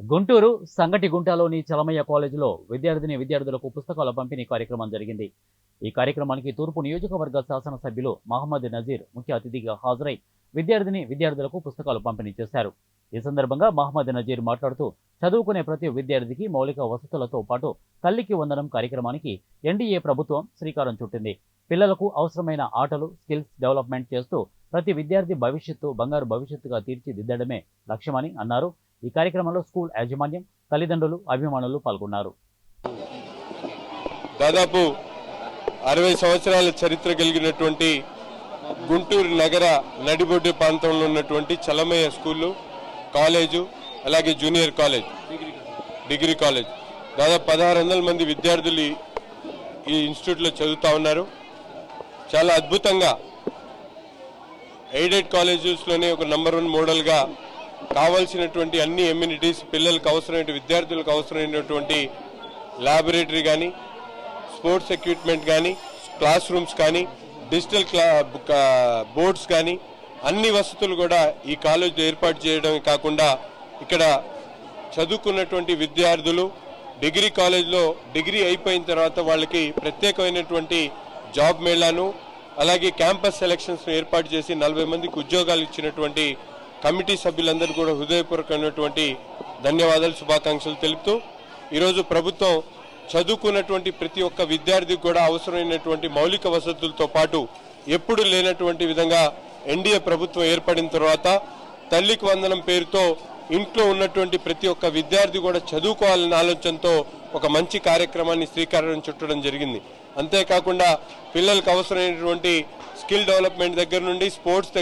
గుంటూరు సంగటి గుంటలోని చలమయ్య కాలేజీలో విద్యార్థిని విద్యార్థులకు పుస్తకాల పంపిణీ కార్యక్రమం జరిగింది. ఈ కార్యక్రమానికి తూర్పు నియోజకవర్గ శాసనసభ్యులు మహమ్మద్ నజీర్ ముఖ్య అతిథిగా హాజరై విద్యార్థిని విద్యార్థులకు పుస్తకాలు పంపిణీ చేశారు. ఈ సందర్భంగా మహమ్మద్ నజీర్ మాట్లాడుతూ చదువుకునే ప్రతి విద్యార్థికి మౌలిక వసతులతో పాటు తల్లికి వందనం కార్యక్రమానికి ఎన్డీఏ ప్రభుత్వం శ్రీకారం చుట్టింది. పిల్లలకు అవసరమైన ఆటలు స్కిల్స్ డెవలప్మెంట్ చేస్తూ ప్రతి విద్యార్థి భవిష్యత్తు బంగారు భవిష్యత్తుగా తీర్చిదిద్దడమే లక్ష్యమని అన్నారు. ఈ కార్యక్రమంలో స్కూల్ యాజమాన్యం తల్లిదండ్రులు అభిమానులు పాల్గొన్నారు. దాదాపు అరవై సంవత్సరాల చరిత్ర కలిగినటువంటి గుంటూరు నగర నడిబొడ్డు ప్రాంతంలో ఉన్నటువంటి చలమయ్య స్కూలు కాలేజు అలాగే జూనియర్ కాలేజ్ డిగ్రీ కాలేజ్. దాదాపు పదహారు వందల మంది విద్యార్థులు ఈ- ఇన్స్టిట్యూట్లో చదువుతా ఉన్నారు. చాలా అద్భుతంగా ఎయిడెడ్ కాలేజెస్లోనే ఒక నంబర్ వన్ మోడల్గా కావాల్సినటువంటి అన్ని ఎమ్యూనిటీస్ పిల్లలకు అవసరమైన విద్యార్థులకు అవసరమైనటువంటి ల్యాబొరేటరీ కానీ స్పోర్ట్స్ ఎక్విప్మెంట్ కానీ క్లాస్ రూమ్స్ కానీ డిజిటల్ క్లా బోర్డ్స్ కానీ అన్ని వసతులు కూడా ఈ కాలేజీలో ఏర్పాటు చేయడమే కాకుండా ఇక్కడ చదువుకున్నటువంటి విద్యార్థులు డిగ్రీ కాలేజ్లో డిగ్రీ అయిపోయిన తర్వాత వాళ్ళకి ప్రత్యేకమైనటువంటి జాబ్ మేళాను అలాగే క్యాంపస్ సెలక్షన్స్ను ఏర్పాటు చేసి నలభై మందికి ఉద్యోగాలు ఇచ్చినటువంటి కమిటీ సభ్యులందరూ కూడా హృదయపూర్వకమైనటువంటి ధన్యవాదాలు శుభాకాంక్షలు తెలుపుతూ ఈరోజు ప్రభుత్వం చదువుకున్నటువంటి ప్రతి ఒక్క విద్యార్థికి కూడా అవసరమైనటువంటి మౌలిక వసతులతో పాటు ఎప్పుడు లేనటువంటి విధంగా ఎన్డీఏ ప్రభుత్వం ఏర్పడిన తర్వాత తల్లికి వందనం పేరుతో ఇంట్లో ఉన్నటువంటి ప్రతి ఒక్క విద్యార్థి కూడా చదువుకోవాలనే ఆలోచనతో ఒక మంచి కార్యక్రమాన్ని శ్రీకారం చుట్టడం జరిగింది. అంతేకాకుండా పిల్లలకు అవసరమైనటువంటి స్కిల్ డెవలప్మెంట్ దగ్గర నుండి స్పోర్ట్స్